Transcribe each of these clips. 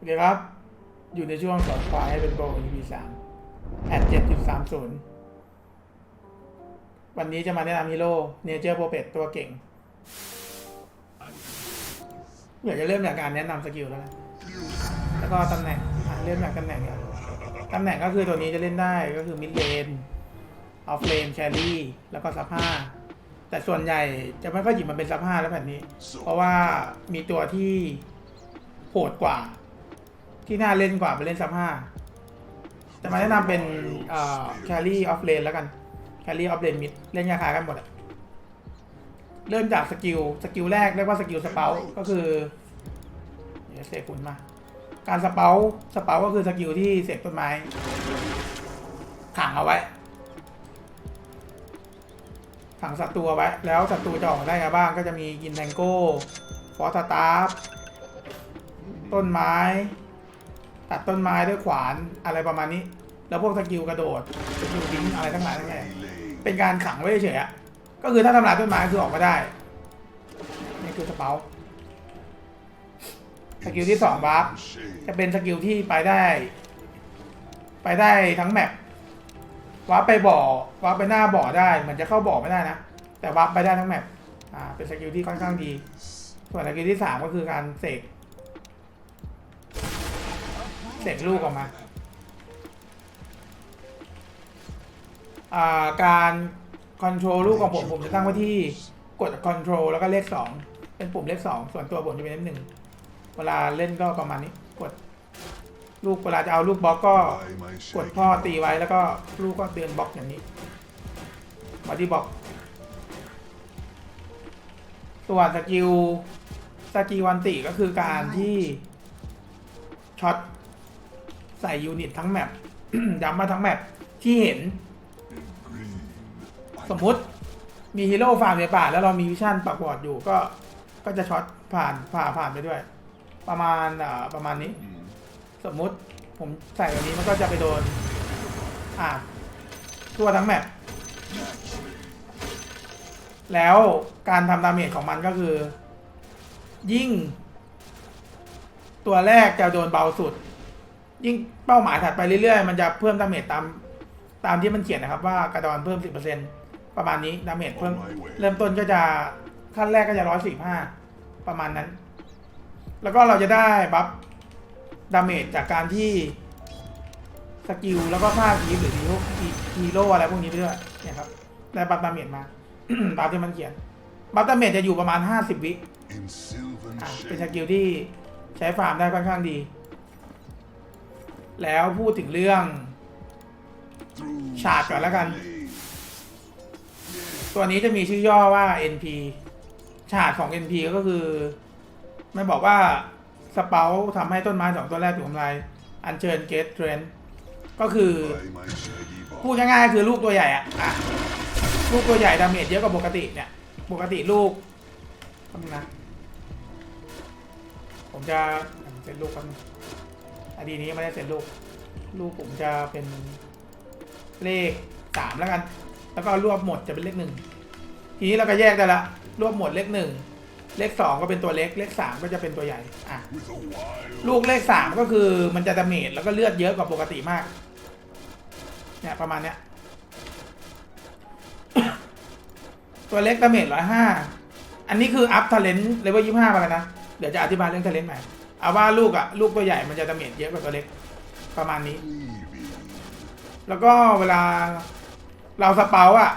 โอเคครับ อยู่ในช่วงสอนควายให้เป็นโปร EP สามแพทเจ็ดจุดสามศูนย์วันนี้จะมาแนะนำฮีโร่เนเจอร์โปรเป็ดตัวเก่งอยากจะเริ่มจากการแนะนำสกิลแล้วนะแล้วก็ตำแหน่งเริ่มจากตำแหน่งก่อนตำแหน่งก็คือตัวนี้จะเล่นได้ก็คือมิดเลนออฟเลนแครี่แล้วก็ซับห้าแต่ส่วนใหญ่จะไม่ค่อยหยิบมันเป็นซับห้าแล้วแผ่นนี้ เพราะว่ามีตัวที่โหดกว่า ที่น่าเล่นกว่าไปเล่นซับห้าจะมาแนะนำเป็นแครี่ออฟเลนแล้วกันแครี่ออฟเลนมิดเล่นยาคากันหมดอะเริ่มจากสกิลสกิลแรกเรียกว่าสกิลสเปลก็คือเดี๋ยวเสกคุณมา การสเปลสเปลก็คือสกิลที่เสกต้นไม้ขังเอาไว้ขังศัตรูไว้ แล้วศัตรูจะออกได้ไงบ้างก็จะมีกินแทงโก้ฟอสตาร์ฟต้นไม้ ตัดต้นไม้ด้วยขวานอะไรประมาณนี้ แล้วพวกสกิลกระโดดสกิลดิ้งอะไรทั้งหลายทั้งแหล่เป็นการขังไว้เฉยอะก็คือถ้าทำลายต้นไม้คือออกมาได้นี่คือสเปลสกิลที่สองวาร์ปจะเป็นสกิลที่ไปได้ ไปได้ทั้งแมปวาร์ปไปบ่อวาร์ปไปหน้าบ่อได้เหมือนจะเข้าบ่อไม่ได้นะแต่วาร์ปไปได้ทั้งแมปอ่าเป็นสกิลที่ค่อนข้างดี ส่วนสกิลที่สามก็คือการเสก เสร็จลูกออกมา อ่า การคอนโทรลลูกของผมผมจะตั้งไว้ที่กดคอนโทรลแล้วก็เลขสองเป็นปุ่มเลขสองส่วนตัวผมจะเป็นเลขหนึ่งเวลาเล่นก็ประมาณนี้กดลูกเวลาจะเอาลูกบล็อกก็กดพ่อตีไว้แล้วก็ลูกก็เดินบล็อกอย่างนี้บอดี้บล็อกส่วนสกิลสกิลวันติก็คือการที่ช็อต ใส่ยูนิตทั้งแมป ย้ำมาทั้งแมปที่เห็น สมมุติมีฮีโร่ฟาร์มในป่าแล้วเรามีวิชั่นปักวอร์ดอยู่ก็ก็จะช็อตผ่านผ่าผ่านไปด้วย ประมาณอ่าประมาณนี้ สมมุติผมใส่แบบนี้มันก็จะไปโดน อ่าทั่วทั้งแมปแล้วการทำดาเมจของมันก็คือ ยิ่ง ตัวแรกจะโดนเบาสุด ยิ่งเป้าหมายถัดไปเรื่อยๆ มันจะเพิ่มดาเมจตามตามที่มันเขียนนะครับ ว่ากระดอนเพิ่ม 10%ประมาณนี้ดาเมจเพิ่มเริ่มต้นก็จะขั้นแรกก็จะร้อยสี่ห้าประมาณนั้น แล้วก็เราจะได้บัฟดาเมจจากการที่สกิลแล้วก็ค่าคีหรือฮีโร่ฮีโร่อะไรพวกนี้ไปด้วยเนี่ยครับได้บัฟดาเมจมาตามที่มันเขียนบัฟดาเมจจะอยู่ประมาณ 50 วิอะเป็นสกิลที่ใช้ฟาร์มได้ค่อนข้างดี แล้วพูดถึงเรื่อง ฉากก่อนแล้วกัน ตัวนี้จะมีชื่อย่อว่า NP ฉากของ NP ก็คือ มันบอกว่าสเปาทำให้ต้นไม้สองตัวแรกถูกทำลายอัญเชิญเกตเทรนก็คือพูดง่ายๆคือลูกตัวใหญ่อะอะลูกตัวใหญ่ดาเมจเยอะกว่าปกติเนี่ย ปกติลูกทำนะ ผมจะเซ็นลูกกัน อดีนี้ไม่ได้เซ็นลูก ลูกผมจะเป็นเลขสามแล้วกัน แล้วก็รวบหมดจะเป็นเลขหนึ่งทีนี้เราก็แยกได้ละ รวบหมดเลขหนึ่งเลขสองก็เป็นตัวเล็ก เลขสามก็จะเป็นตัวใหญ่ อะ ลูกเลขสามก็คือมันจะดาเมจแล้วก็เลือดเยอะกว่าปกติมาก เนี่ยประมาณเนี้ย ตัวเล็กดาเมจร้อยห้า อันนี้คืออัพท a เลนต์เลเวลยี่ห้าไปกันนะ เดี๋ยวจะอธิบายเรื่องท a เลนต์ใหม่ เอาว่าลูกอะลูกตัวใหญ่มันจะดาเมจเยอะกว่าตัวเล็กประมาณนี้ แล้วก็เวลาเราสเปาอะ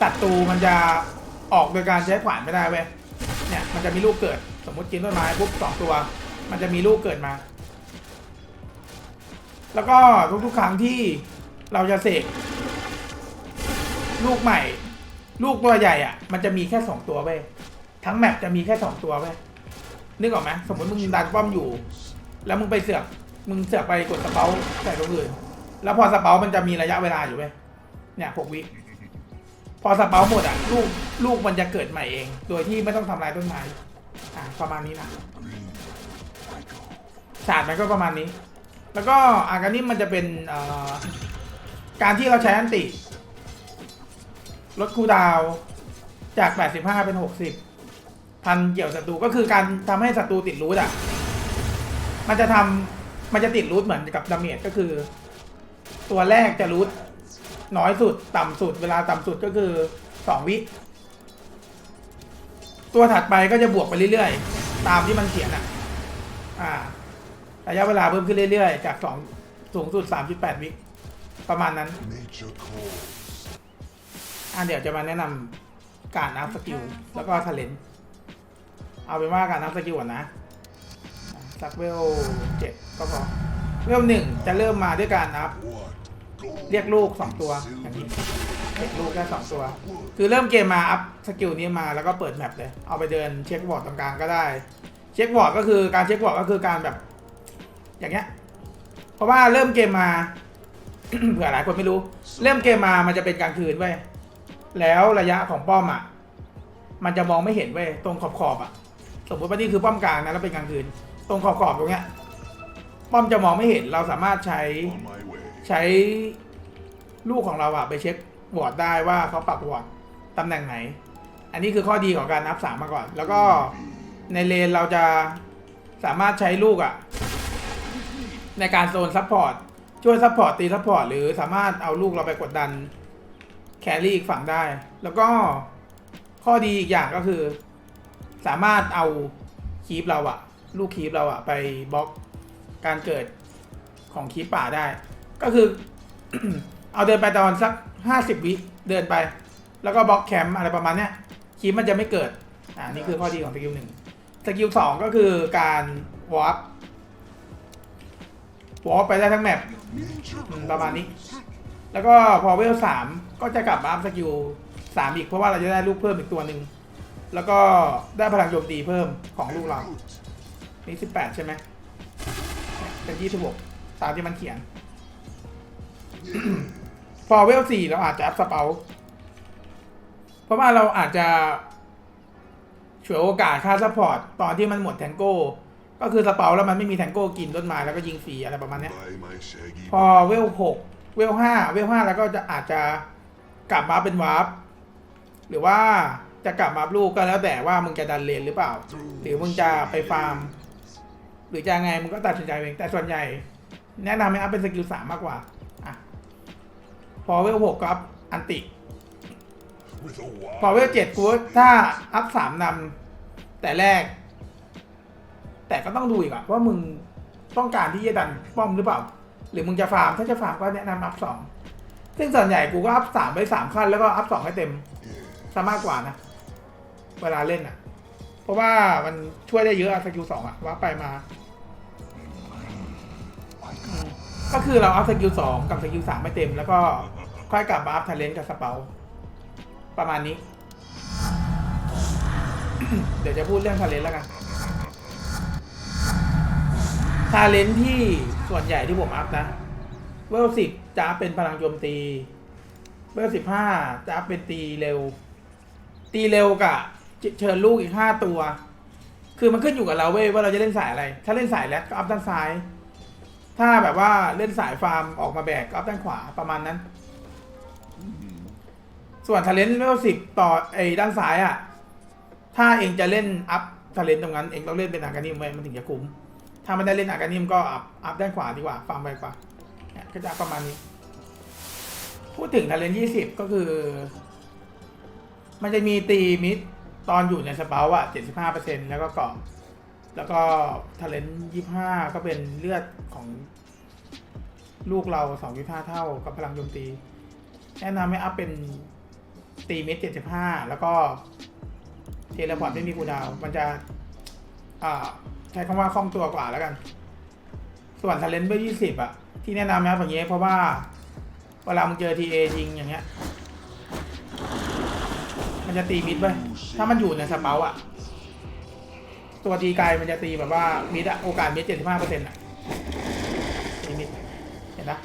ศัตรูมันจะออกโดยการใช้ขวานไม่ได้เว้ยเนี่ยมันจะมีลูกเกิด สมมติกินต้นไม้ปุ๊บสองตัว มันจะมีลูกเกิดมา แล้วก็ทุกๆครั้งที่เราจะเสกลูกใหม่ ลูกตัวใหญ่อะมันจะมีแค่สองตัวเว้ยทั้งแมปจะมีแค่สองตัวเว้ย นึกออกไหมสมมติมึงดันป้อมอยู่ แล้วมึงไปเสือกมึงเสือกไปกดสเปาใส่ตัวอื่นแล้วพอสเปามันจะมีระยะเวลาอยู่เว้ยเนี่ยหกวิพอสเปาหมดอะลูกลูกมันจะเกิดใหม่เอง โดยที่ไม่ต้องทำลายต้นไม้อะประมาณนี้นะฉากมันก็ประมาณนี้ แล้วก็อากานิมมันจะเป็นการที่เราใช้อันติลดคูดาวจาก 85 เป็น 60 พันเกี่ยวศัตรูก็คือการทำให้ศัตรูติดรูทอะ มันจะทำมันจะติดรูทเหมือนกับดาเมจก็คือ ตัวแรกจะรูทน้อยสุดต่ำสุด เวลาต่ำสุดก็คือสองวิตัวถัดไปก็จะบวกไปเรื่อยๆ ตามที่มันเขียนอะ อ่า ระยะเวลาเพิ่มขึ้นเรื่อยๆ จากสองสูงสุดสามสิบแปดวิประมาณนั้น Nature calls. อะเดี๋ยวจะมาแนะนำการอัพสกิลแล้วก็ท l เลน เอาเป็นว่าการอัพสกิลก่อนนะสักเวลเจ็ดก็พอเวลหนึ่งจะเริ่มมาด้วยการอัพ What? Gold เรียกลูกสองตัวอย่างนี้เรียกลูกแค่สองตัว คือเริ่มเกมมาอัพสกิลนี้มาแล้วก็เปิดแมปเลย เอาไปเดินเช็คบอร์ดตรงกลางก็ได้ เช็คบอร์ดก็คือการเช็คบอร์ดก็คือการแบบ อย่างเงี้ย เพราะว่าเริ่มเกมมาเผื่อหลายคนไม่รู้ เริ่มเกมมามันจะเป็นกลางคืนเว้ยแล้วระยะของป้อมอะ มันจะมองไม่เห็นเว้ยตรงขอบขอบอะ สมมติว่านี่คือป้อมกลางนะแล้วเป็นกลางคืน ตรงขอบๆตรงเนี้ยป้อมจะมองไม่เห็นเราสามารถใช้ใช้ลูกของเราอะไปเช็ควอร์ดได้ว่าเขาปรับวอร์ดตำแหน่งไหน อันนี้คือข้อดีของการนับสามมาก่อน แล้วก็ในเลนเราจะสามารถใช้ลูกอะในการโซนซัพพอร์ตช่วยซัพพอร์ตตีซัพพอร์ตหรือสามารถเอาลูกเราไปกดดันแครี่อีกฝั่งได้ แล้วก็ข้อดีอีกอย่างก็คือ สามารถเอาคีปเราอะลูกคีปเราอะไปบล็อกการเกิดของคีปป่าได้ ก็คือ เอาเดินไปตอนสักห้าสิบวิเดินไป แล้วก็บล็อกแคมป์อะไรประมาณเนี้ยคีปมันจะไม่เกิดอ่านี่คือข้อดีของสกิลหนึ่งสกิลสองก็คือการวอล์กวอล์กไปได้ทั้งแมปประมาณนี้ แล้วก็พอเวลสามก็จะกลับมาอัพสกิลสามอีกเพราะว่าเราจะได้ลูกเพิ่มอีกตัวหนึ่ง แล้วก็ได้พลังโจมตีเพิ่มของลูกเรา นี่สิบแปดใช่ไหม เป็นยี่สิบหกตามที่มันเขียน พอเวลสี่เราอาจจะอัพสเปาเพราะว่าเราอาจจะฉวยโอกาสค่าซัพพอร์ต ตอนที่มันหมดแทงโก้ ก็คือสเปาแล้วมันไม่มีแทงโก้กินต้นไม้แล้วก็ยิงฟรีอะไรประมาณนี้พอเวลหกเวลห้าเวลห้าแล้วก็จะอาจจะกลับมาเป็นวาร์ปหรือว่า จะกลับมาลูกก็แล้วแต่ว่ามึงจะดันเลนหรือเปล่า หรือมึงจะไปฟาร์ม หรือจะไงมึงก็ตัดสินใจเองแต่ส่วนใหญ่ แนะนำให้อัพเป็นสกิลสามมากกว่าอะพอเวลหกก็อัพอันติ พอเวลเจ็ดกูถ้าอัพสามนำแต่แรก แต่ก็ต้องดูอีกอะว่ามึงต้องการที่จะดันป้อมหรือเปล่า หรือมึงจะฟาร์มถ้าจะฟาร์มก็แนะนำอัพสองซึ่งส่วนใหญ่กูก็อัพสามไปสามขั้นแล้วก็อัพสองให้เต็มซะมากกว่านะ เวลาเล่นอะเพราะว่ามันช่วยได้เยอะอะสกิลสองอะว่าไปมาอืมก็คือเราอัพสกิลสองกับสกิลสามไม่เต็ม แล้วก็ค่อยกลับมาอัพทาเลนกับสเปาประมาณนี้ เดี๋ยวจะพูดเรื่องทาเลนแล้วกันทาเลนที่ส่วนใหญ่ที่ผมอัพนะ เวลสิบจะอัพเป็นพลังโจมตี เวลสิบห้าจะอัพเป็นตีเร็ว ตีเร็วกับ เชิญลูกอีกห้าตัว คือมันขึ้นอยู่กับเราเว้ยว่าเราจะเล่นสายอะไร ถ้าเล่นสายแรดก็อัพด้านซ้าย ถ้าแบบว่าเล่นสายฟาร์มออกมาแบกก็อัพด้านขวาประมาณนั้น ส่วนท ALENT เลเวลสิบต่อไอ้ด้านซ้ายอะ ถ้าเองจะเล่นอัพท ALENT ตรงนั้นเองต้องเล่นเป็นอากานิมไว้มันถึงจะคุ้ม ถ้าไม่ได้เล่นอากานิมก็อัพอัพด้านขวาดีกว่าฟาร์มไปกว่าก็จะประมาณนี้ พูดถึงท ALENT ยี่สิบก็คือ มันจะมีตีมิด ตอนอยู่ในสเปาอะเจ็ดสิบห้าเปอร์เซ็นแล้วก็เกาะแล้วก็ท ALENT ยี่ห้าก็เป็นเลือดของลูกเราสองจุดห้าเท่ากับพลังโจมตี แนะนำให้อัพเป็นตีเมตรเจ็ดสิบห้าแล้วก็เทเลพอร์ตไม่มีคูดาว มันจะ อ่า ใช้คำว่าคล่องตัวกว่าแล้วกัน ส่วนท a เลนเบอร์ยี่สิบอะที่แนะนำนะอย่างเงี้เพราะว่าเวลามึงเจอทีเอยิงอย่างเงี้ย จะตีมิดไปถ้ามันอยู่ในสเปาอะตัวตีไกลมันจะตีแบบว่ามิดอะโอกาสมิดเจ็ดสิบห้าเปอร์เซ็นต์อะตีมิดเห็นนะ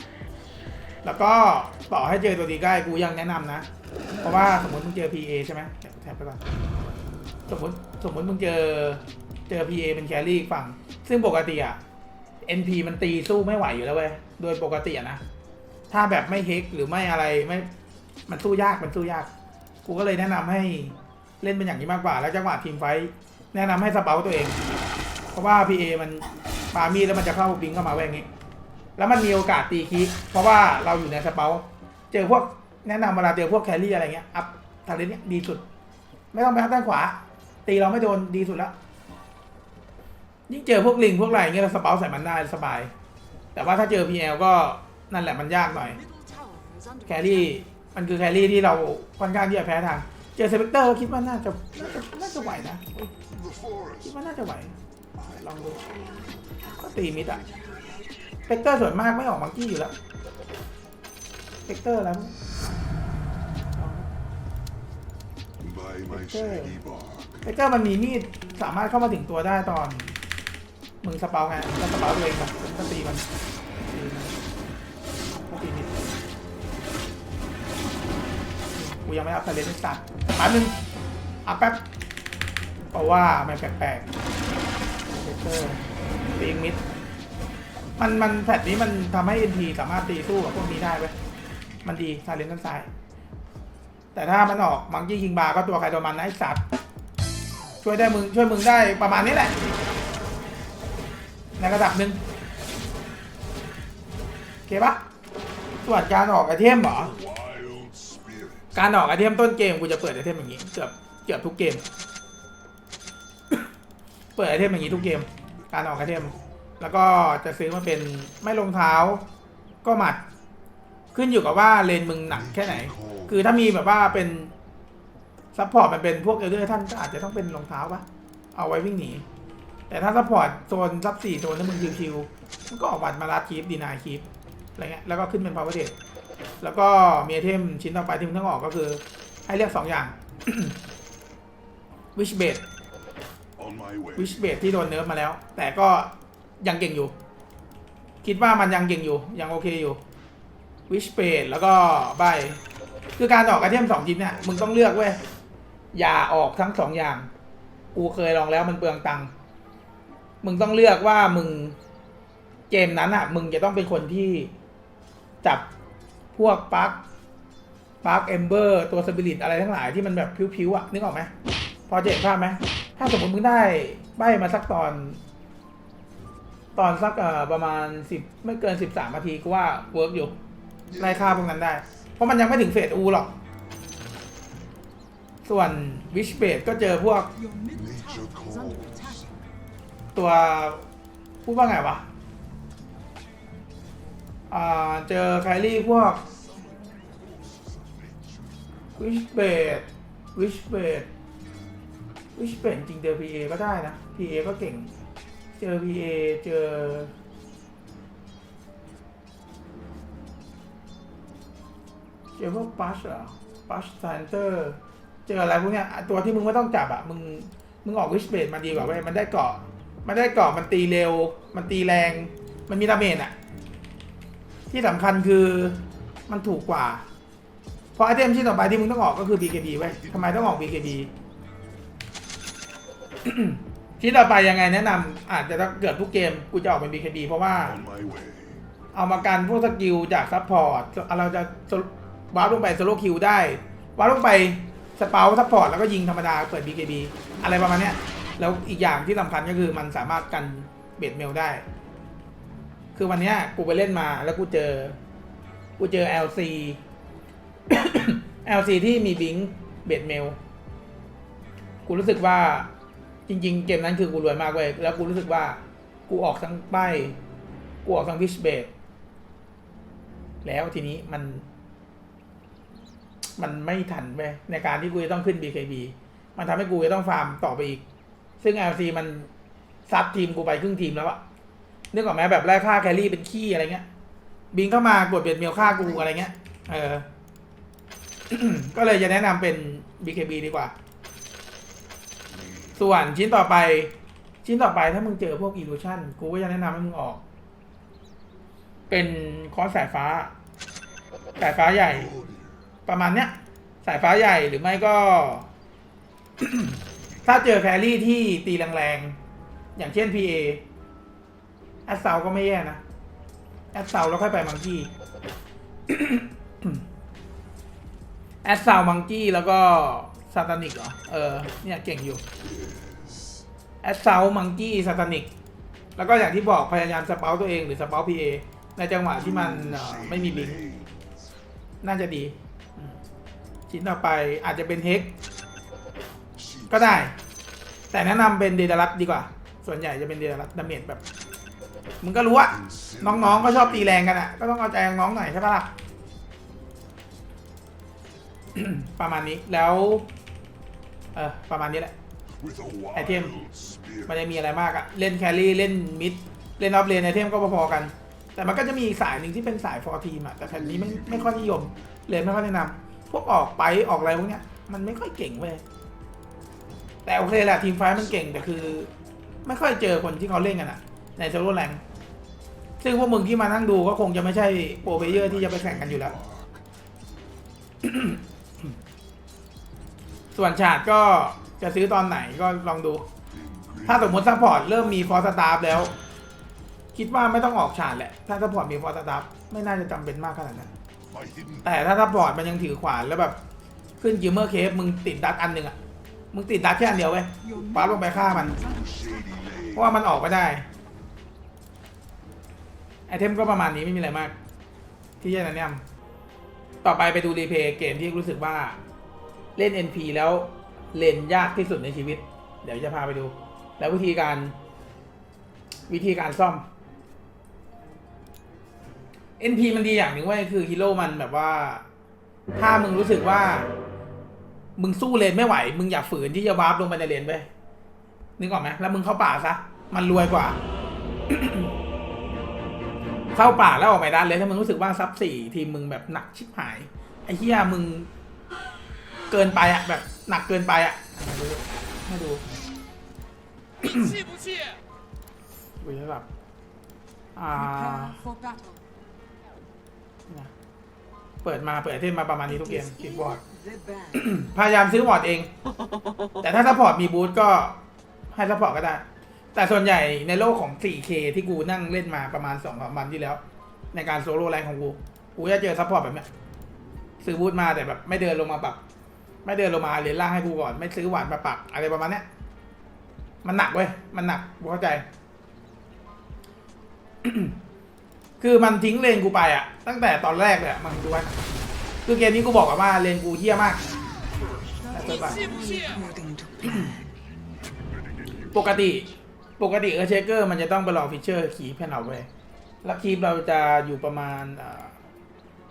แล้วก็ต่อให้เจอตัวตีใกล้กูยังแนะนำนะ เพราะว่าสมมติมึงเจอ PA ใช่ไหมแทบไปก่อนสมมติสมมติมึงเจอเจอ PA เป็นแครี่ฝั่ง ซึ่งปกติอะ NP มันตีสู้ไม่ไหวอยู่แล้วเว้ยโดยปกติอะนะ ถ้าแบบไม่เฮกหรือไม่อะไรไม่มันสู้ยากมันสู้ยาก กูก็เลยแนะนำให้เล่นเป็นอย่างนี้มากกว่า แล้วจังหวะทีมไฟท์แนะนำให้สเปาตัวเอง เพราะว่า PA มันปามีแล้วมันจะเข้าบิงเข้ามาแวอย่างงี้ แล้วมันมีโอกาสตีคิกเพราะว่าเราอยู่ในสเปาเจอพวกแนะนำเวลาเจอพวกแครี่อะไรเงี้ยอัพทาเลนเนี้ยดีสุด ไม่ต้องไปทางด้านขวา ตีเราไม่โดนดีสุดแล้วยิ่งเจอพวกลิงพวกอะไรเงี้ยเราสเปาใส่มันได้สบาย แต่ว่าถ้าเจอ PL ก็นั่นแหละมันยากหน่อยแครี่ มันคือแครี่ที่เราค่อนข้างที่จะแพ้ทาง เจอเซเปกเตอร์คิดว่าน่าจะน่าจะน่าจะไหวนะ คิดว่าน่าจะไหว ลองดูก็ตีมิดอะเปกเตอร์ส่วนมากไม่ออกมังกี้อยู่แล้วเปกเตอร์แล้วเปกเตอร์มันมีมีดสามารถเข้ามาถึงตัวได้ตอน มึงสเปาไงแล้วสเปาตัวเองแบบตีมัน กูยังไม่อัพทะเลนสัตว์แป๊บนึงอัพแป๊บเพราะว่ามันแปลกๆเปกเตอร์ตีมิดมันมันแพทนี้มันทำให้ NT สามารถตีสู้กับพวกนี้ได้เว้ยมันดีซาเลนด้านซ้ายแต่ถ้ามันออกมังกี้คิงบาร์ก็ตัวใครตัวมันนะไอ้สัตว์ช่วยได้มึงช่วยมึงได้ประมาณนี้แหละ ในระดับหนึ่งโอเคปะส่วนการออกไอเทมเหรอ การออกไอเทมต้นเกมกูจะเปิดไอเทมอย่างนี้เกือบเกือบทุกเกม เปิดไอเทมอย่างนี้ทุกเกม การออกไอเทม แล้วก็จะซื้อมาเป็นไม่รองเท้า ก็หมัด ขึ้นอยู่กับว่าเลนมึงหนักแค่ไหน คือถ้ามีแบบว่าเป็นซัพพอร์ตมันเป็นพวกเอเดอร์ท่านก็อาจจะต้องเป็นรองเท้าปะเอาไว้วิ่งหนี แต่ถ้าซัพพอร์ตโซนซับสี่โซนถ้ามึงชิวๆมันก็ออกบัตรมาลาคีฟดีนายคีฟอะไรเงี้ยแล้วก็ขึ้นเป็นพาวเวอร์เด แล้วก็มีไอเทมชิ้นต่อไปที่มึงต้องออกก็คือ ให้เลือกสองอย่าง วิชเบด On my way. วิชเบดที่โดนเนิร์ฟมาแล้ว แต่ก็ยังเก่งอยู่ คิดว่ามันยังเก่งอยู่ ยังโอเคอยู่วิชเบดแล้วก็ใบคือการออกไอเทมสองชิ้นเนี่ยมึงต้องเลือกเว้ยอย่าออกทั้งสองอย่าง กูเคยลองแล้วมันเปลืองตังค์มึงต้องเลือกว่ามึงเกมนั้นอะ มึงจะต้องเป็นคนที่จับพ วกปาร์คปาร์คเอมเบอร์ตัวสปิริตอะไรทั้งหลายที่มันแบบพิ้วๆอะนึกออกไหมพอจะเห็นภาพไหมถ้าสมมติมึงได้ใบมาสักตอน ตอนสักเอ่อประมาณสิบไม่เกินสิบสามนาทีกูว่าเวิร์กอยู่ไล่ฆ่าพวกนั้นได้ เพราะมันยังไม่ถึงเฟสอูหรอก ส่วนวิชเบดก็เจอพวก ตัวพูดว่าไงวะ เจอไคลี่พวกวิชเบดวิชเบดวิชเบดจริงเจอ PA ก็ได้นะ PA ก็เก่ง เจอ PA เจอ เจอพวกปัชเหรอปัชซนเตอร์เจออะไรพวกเนี้ยตัวที่มึงไม่ต้องจับอะมึง มึงออกวิชเบดมาดีกว่าเว้ยมันได้เกาะ มันได้เกาะมันตีเร็ว มันตีแรง มันมีดาเมจอะ ที่สำคัญคือมันถูกกว่า เพราะไอเทมชิ้นต่อไปที่มึงต้องออกก็คือ BKB ไว้ยทำไมต้องออก BKB ชิ้นต่อไปยังไงแนะนำอาจจะต้องเกิดทุกเกมกูจะออกเป็น BKB เพราะว่า On my way. เอามากันพวกสกิลจากซัพพอร์ตเราจะวาร์ปลงไปโซโลคิวได้วาร์ปลงไปสเปาซัพพอร์ตแล้วก็ยิงธรรมดาเปิด BKB อะไรประมาณเนี้ยแล้วอีกอย่างที่สำคัญก็คือมันสามารถกันเบดเมลได้ คือวันเนี้ยกูไปเล่นมาแล้วกูเจอ กูเจอ LC LC ที่มีบิงเบดเมล กูรู้สึกว่าจริง ๆ เกมนั้นคือกูรวยมากเว้ยแล้วกูรู้สึกว่ากูออกทั้งป้ายกูออกทั้งวิชเบดแล้วทีนี้มัน มันไม่ทันเว้ยในการที่กูจะต้องขึ้น BKB มันทำให้กูจะต้องฟาร์มต่อไปอีก ซึ่ง LC มันซัดทีมกูไปครึ่งทีมแล้วอะ นึกออกไหมแบบแรกค่าแครี่เป็นขี้อะไรเงี้ย บิงเข้ามากดเบียดเมลฆ่ากูอะไรเงี้ย เออ ก็เลยจะแนะนำเป็น BKB ดีกว่า ส่วนชิ้นต่อไป ชิ้นต่อไปถ้ามึงเจอพวก Illusion กูก็จะแนะนำให้มึงออก เป็นคอสสายฟ้า สายฟ้าใหญ่ ประมาณเนี้ย สายฟ้าใหญ่หรือไม่ก็ ถ้าเจอแครี่ที่ตีแรงๆ อย่างเช่น PA แอ ดเซาก็ไม่แย่นะ แอดเซาแล้วค่อยไปมังกี้ แอดเซามังกี้แล้วก็ซาตานิกเหรอ เออ เนี่ยเก่งอยู่ แอดเซามังกี้ซาตานิก แล้วก็อย่างที่บอกพยายามสเปาตัวเองหรือสเปาพีเอในจังหวะที่มันไม่มีบิงน่าจะดี ชิ้นต่อไปอาจจะเป็นเฮก ก็ได้ แต่แนะนำเป็นเดดารัตดีกว่า ส่วนใหญ่จะเป็นเดดารัตดาเมจแบบ มึงก็รู้อะน้องๆก็ชอบตีแรงกันอะก็ต้องเอาใจน้องๆหน่อยใช่ปะล่ะประมาณนี้แล้วเออประมาณนี้แหละ With a wild Item. spirit. มันจะมีอะไรมากอะเล่นแครี่เล่นมิดเล่นออฟเลนไอเทมก็พอๆกัน แต่มันก็จะมีสายหนึ่งที่เป็นสายฟอร์ทีมอะแต่แผ่นนี้ไม่ไม่ค่อยนิยมเลยไม่ค่อยแนะนำพวกออกไปออกอะไรพวกเนี้ยมันไม่ค่อยเก่งเว้ยแต่โอเคแหละทีมไฟมันเก่งแต่คือ ไม่ค่อยเจอคนที่เขาเล่นกันอะ ในโซโล่แรงซึ่งพวกมึงที่มานั่งดูก็คงจะไม่ใช่โปรเพเยอร์ที่จะไปแข่งกันอยู่แล้ว ส่วนฉาดก็จะซื้อตอนไหนก็ลองดู ถ้าสมมติซัพพอร์ตเริ่มมีฟอร์สตาร์แล้ว คิดว่าไม่ต้องออกฉาดแหละ ถ้าซัพพอร์ตมีฟอร์สตาร์ไม่น่าจะจำเป็นมากขนาดนั้น แต่ถ้าซัพพอร์ตมันยังถือขวานแล้วแบบ ขึ้นกิมเมอร์เคฟมึงติดดักอันหนึ่งอะมึงติดดักแค่อันเดียวเว้ยปั๊บลงไปฆ่ามัน เพราะว่ามันออกไม่ได้ ไอเทมก็ประมาณนี้ไม่มีอะไรมาก ที่จะแนะนำต่อไปไปดูรีเพย์เกมที่รู้สึกว่าเล่น NP แล้วเล่นยากที่สุดในชีวิต เดี๋ยวจะพาไปดู แล้ววิธีการ วิธีการซ่อม NP มันดีอย่างหนึ่งว่าคือฮีโร่มันแบบว่า ถ้ามึงรู้สึกว่า มึงสู้เลนไม่ไหว มึงอย่าฝืนที่จะวาร์ปลงไปในเลนไปนึกออกไหมแล้วมึงเข้าป่าซะ มันรวยกว่า เข้าป่าแล้วออกไปด้านเลยถ้ามึงรู้สึกว่าซับสี่ทีมมึงแบบหนักชิบหายไอ้เฮียมึงเกินไปอะแบบหนักเกินไปอะมาดูดูใช่แบบอ่าเปิดมาเปิดเทมมาประมาณนี้ทุกเกมกิบอร์ดพยายามซื้อบอร์ดเอง แต่ถ้าซัพพอร์ตมีบูทก็ให้ซัพพอร์ตก็ได้ แต่ส่วนใหญ่ในโลกของ 4K ที่กูนั่งเล่นมาประมาณ2องสามวันที่แล้ว ในการโซโล่แรงของกู กูจะเจอซัพพอร์ตแบบเนี้ยซื้อบูทมาแต่แบบไม่เดินลงมาปรับ ไม่เดินลงมาเลนล่างให้กูก่อน ไม่ซื้อหวานมาปรับอะไรประมาณเนี้ย มันหนักเว้ย มันหนักกูเข้าใจ คือมันทิ้งเลนกูไปอะตั้งแต่ตอนแรกเลยมันดูว่าคือเกมนี้กูบอกว่าเลนกูเฮี้ยมากปกติ ปกติเออเชเกอร์มันจะต้องไปรอฟิชเชอร์คีบให้เราไว้แล้วคีบเราจะอยู่ประมาณ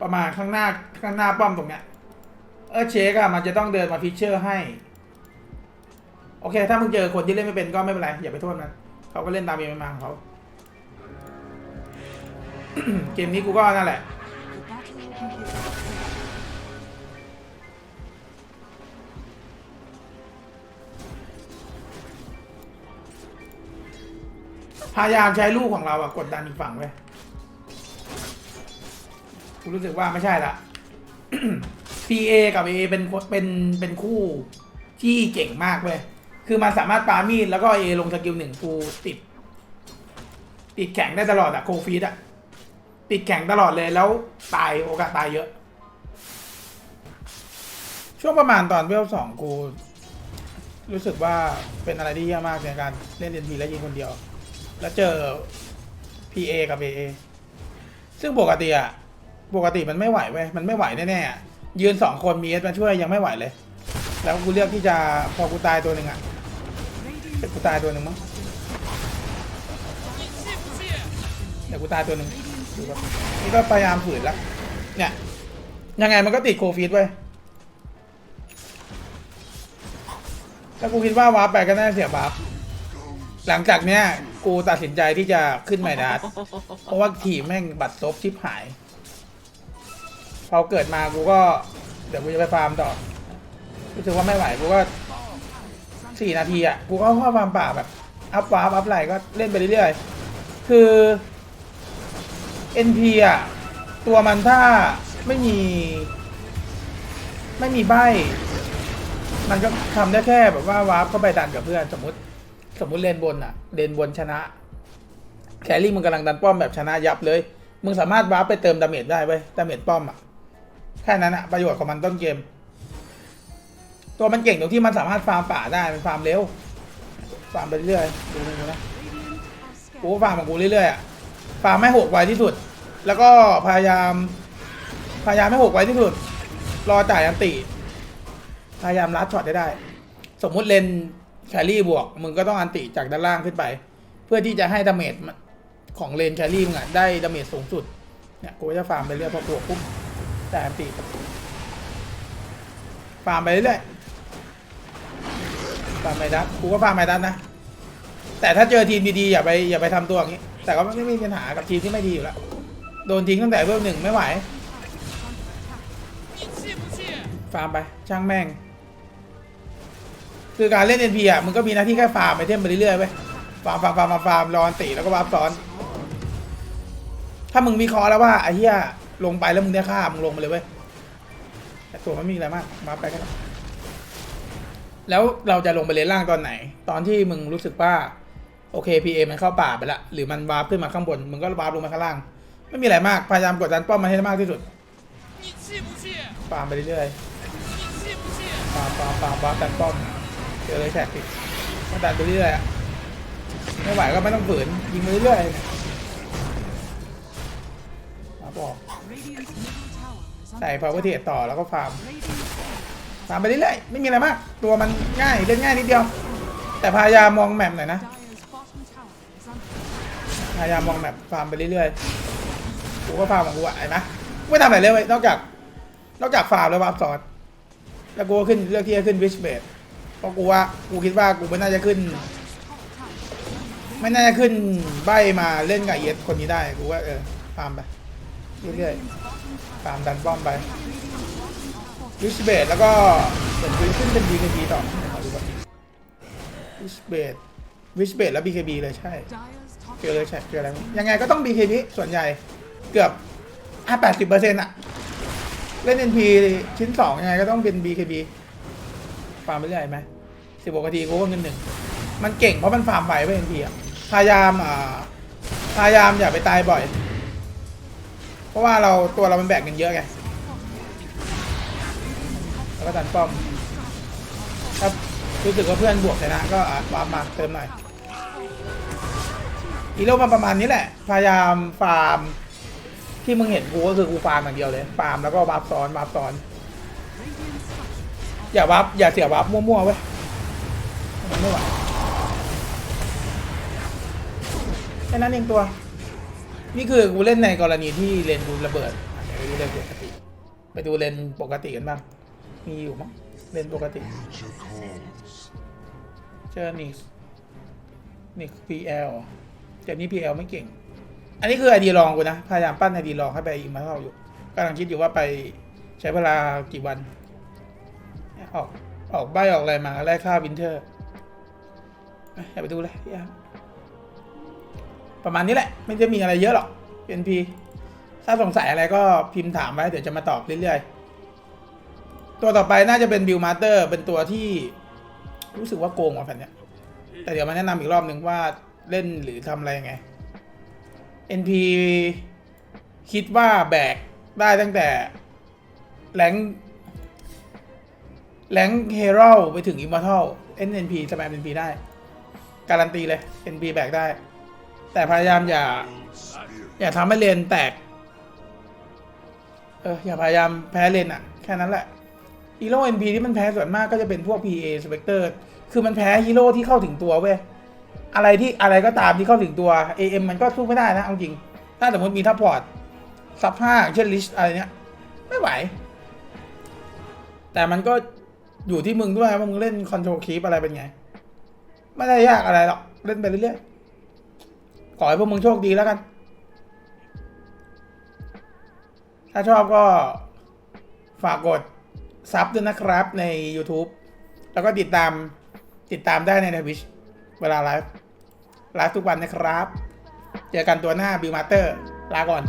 ประมาณข้างหน้าข้างหน้าป้อมตรงเนี้ยเออเชคอะมันจะต้องเดินมาฟิชเชอร์ให้ โอเค ถ้ามึงเจอคนที่เล่นไม่เป็นก็ไม่เป็นไรอย่าไปโทษมันเขาก็เล่นตามเองมาของเขาเกมนี้กูก็นั่นแหละ พยายามใช้ลูกของเราอะกดดันอีกฝั่งไว้กูรู้สึกว่าไม่ใช่ละ PA กับ AA เป็นคนเป็นเป็นคู่ที่เก่งมากเว้ย คือมันสามารถปามีดแล้วก็ A ลงสกิลหนึ่งกูติด ติดแข็งได้ตลอดอะโคฟีดอะติดแข็งตลอดเลยแล้วตายโอกาสตายเยอะ ช่วงประมาณตอนเวลสองกู รู้สึกว่าเป็นอะไรที่แย่มากในการเล่นเอ็นพีและยิงคนเดียว แล้วเจอ PA กับ AA ซึ่งปกติอะปกติมันไม่ไหวเว้ยมันไม่ไหวแน่ๆอะยืนสองคนมีเอสมาช่วยยังไม่ไหวเลย แล้วกูเลือกที่จะพอกูตายตัวหนึ่งอะกูตายตัวหนึ่งมั้งเดี๋ยวกูตายตัวหนึ่งนี่ก็พยายามฝืนละเนี่ยยังไงมันก็ติดโคฟิดไว้แล้วกูคิดว่าวาร์ปไปก็น่าเสียบาร์ หลังจากเนี้ย กูตัดสินใจที่จะขึ้นไมดัสเพราะว่าทีแม่งบัตรซบชิบหาย พอเกิดมากูก็ เดี๋ยวกูจะไปฟาร์มต่อรู้สึกว่าไม่ไหวกูก็สี่นาทีอะ กูก็เข้าฟาร์มป่าแบบ อัพวาร์ปอัพไหลก็เล่นไปเรื่อยๆ คือ NP อะ ตัวมันถ้าไม่มี ไม่มีใบ มันก็ทำได้แค่แบบว่าวาร์ปเข้าไปดันกับเพื่อนสมมติ สมมติเลนบนอะเลนบนชนะแครี่มึงกำลังดันป้อมแบบชนะยับเลย มึงสามารถวาร์ปไปเติมดาเมจได้เว้ยดาเมจป้อมอะแค่นั้นอะประโยชน์ของมันต้นเกม ตัวมันเก่งตรงที่มันสามารถฟาร์มป่าได้มันฟาร์มเร็วฟาร์มไปเรื่อยดูดูนะกูฟาร์มของกูเรื่อยๆอะฟาร์มให้หกไวที่สุด แล้วก็พยายาม พยายามให้หกไวที่สุด รอจ่ายอันติ พยายามลัดช็อตได้ได้ สมมุติเลน แครี่บวก มึงก็ต้องอันติจากด้านล่างขึ้นไป เพื่อที่จะให้ดาเมจของเลนแครี่มึงอะได้ดาเมจสูงสุดเนี่ยกูจะฟาร์มไปเรื่อยพอบวกปุ๊บแต่อันติฟาร์มไปเรื่อยฟาร์มไปดับกูก็ฟาร์มไปดับนะ แต่ถ้าเจอทีมดีๆอย่าไปอย่าไปทำตัวอย่างนี้ แต่ก็ไม่มีปัญหากับทีมที่ไม่ดีอยู่แล้วโดนทิ้งตั้งแต่เบอร์หนึ่งไม่ไหวฟาร์มไปช่างแม่ง คือการเล่นเอ็นพีอะมันก็มีหน้าที่แค่ฟาร์มไอเทมไปเรื่อยๆไปฟาร์มฟาร์มฟาร์มฟาร์มรอนตีแล้วก็วาร์ซ้อน ถ้ามึงมีคอแล้วว่าไอเหี้ยลงไปแล้วมึงได้ค่ามึงลงมาเลยเว้ยแต่ตัวมันมีอะไรมากมาไปกันแล้วเราจะลงไปเลนล่างตอนไหน ตอนที่มึงรู้สึกว่าโอเคพีเอมันเข้าป่าไปละหรือมันวาร์ปขึ้นมาข้างบน มึงก็วาร์ปลงมาข้างล่าง ไม่มีอะไรมาก พยายามกดดันป้อมมันให้ได้มากที่สุดฟาร์มไปเรื่อยๆฟาร์มฟาร์มฟาร์มวาร์ปดันป้อม จอเลยแท็กติดก็ดันไปเรื่อยๆไม่ไหวก็ไม่ต้องฝืนยิงไปเรื่อยๆมาบอก Radiant's middle tower is ใส่ under พาวเวอร์เท attack. ต่อแล้วก็ฟาร์มฟาร์มไปเรื่อยๆไม่มีอะไรมาก ตัวมันง่ายเล่นง่ายนิดเดียว แต่พยายามมองแมปหน่อยนะพยายามมองแมปฟาร์มไปเรื่อยๆกูก็ฟาร์มของกูอะเห็นไหมไม่ทำอะไรเลยเว้ยนอกจากนอกจากฟาร์มแล้ววาร์ปซอนแล้วกูก็ขึ้นเลือกที่จะขึ้นวิชเบด เพราะกูว่ากูคิดว่ากูไม่น่าจะขึ้น ไม่น่าจะขึ้นใบมาเล่นกับเอสคนนี้ได้กูว่าเออฟาร์มไปเรื่อยๆฟาร์มดันป้อมไปวิชเบดแล้วก็เหมือนขึ้นเป็น BKB ต่อขอดูก่อนวิชเบดวิชเบดแล้ว BKB เลยใช่เจอเลยแชทเจออะไรยังไงก็ต้อง BKB ส่วนใหญ่เกือบอะแปดสิบเปอร์เซ็นต์อะเล่น NP ชิ้นสองยังไงก็ต้องเป็น BKB ฟาร์มไปเรื่อยไหมสิบกว่าทีกูก็เงินหนึ่งมันเก่งเพราะมันฟาร์มไวเว้ย NP อะพยายามอ่าพยายามอย่าไปตายบ่อย เพราะว่าเราตัวเรามันแบกเงินเยอะไงแล้วก็ดันป้อมถ้ารู้สึกว่าเพื่อนบวกชนะก็อะวาร์ปมาเติมหน่อยอีโร่มาประมาณนี้แหละ พยายามฟาร์ม ที่มึงเห็นกูก็คือกูฟาร์มอย่างเดียวเลย ฟาร์มแล้วก็วาร์ปซ้อนวาร์ปซ้อน อย่าวาร์ปอย่าเสียวาร์ปมั่วๆเว้ยมันไม่ไหวแค่นั้นเองตัว นี่คือกูเล่นในกรณีที่เลนกูระเบิดไปดูเลนปกติ ไปดูเลนปกติกันบ้าง มีอยู่มั้งเลนปกติเจอนิกนิกพีเอลเดี๋ยวนี้พีเอลไม่เก่ง อันนี้คือไอเดียลองกูนะ พยายามปั้นไอเดียลองให้ไปอีกมาเท่าอยู่กำลังคิดอยู่ว่าไปใช้เวลากี่วัน ออกออกใบออกอะไรมาไล่ค่าวินเทอร์อย่าไปดูเลยประมาณนี้แหละ ไม่จะมีอะไรเยอะหรอกเป็นพีถ้าสงสัยอะไรก็พิมพ์ถามไว้ เดี๋ยวจะมาตอบเรื่อยๆ ตัวต่อไปน่าจะเป็นบิลมาสเตอร์เป็นตัวที่รู้สึกว่าโกงว่ะแผ่นเนี้ยแต่เดี๋ยวมาแนะนำอีกรอบหนึ่งว่าเล่นหรือทำอะไรยังไง NP คิดว่าแบกได้ตั้งแต่แรง แรงเฮโร่ไปถึงอิมมอร์ทัล NNP สมัย NP ได้ การันตีเลย NP แบกได้ แต่พยายามอย่า อย่าทำให้เลนแตก เออ อย่าพยายามแพ้เลนอะแค่นั้นแหละฮีโร่ NP ที่มันแพ้ส่วนมากก็จะเป็นพวก PA Spectre คือมันแพ้ฮีโร่ที่เข้าถึงตัวเว้ย อะไรที่อะไรก็ตามที่เข้าถึงตัว AM มันก็สู้ไม่ได้นะเอาจริง ถ้าสมมติมีทัพพอร์ตซับห้าเช่นลิชอะไรเนี้ย ไม่ไหว แต่มันก็ อยู่ที่มึงด้วยว่ามึงเล่นคอนโทรลคีปอะไรเป็นไง ไม่ได้ยากอะไรหรอก เล่นไปเรื่อยๆขอให้พวกมึงโชคดีแล้วกัน ถ้าชอบก็ฝากกดซับด้วยนะครับใน YouTube แล้วก็ติดตามติดตามได้ในทวิชเวลาไลฟ์ไลฟ์ทุกวันนะครับ เจอกันตัวหน้าบิวมาเตอร์ ลาก่อน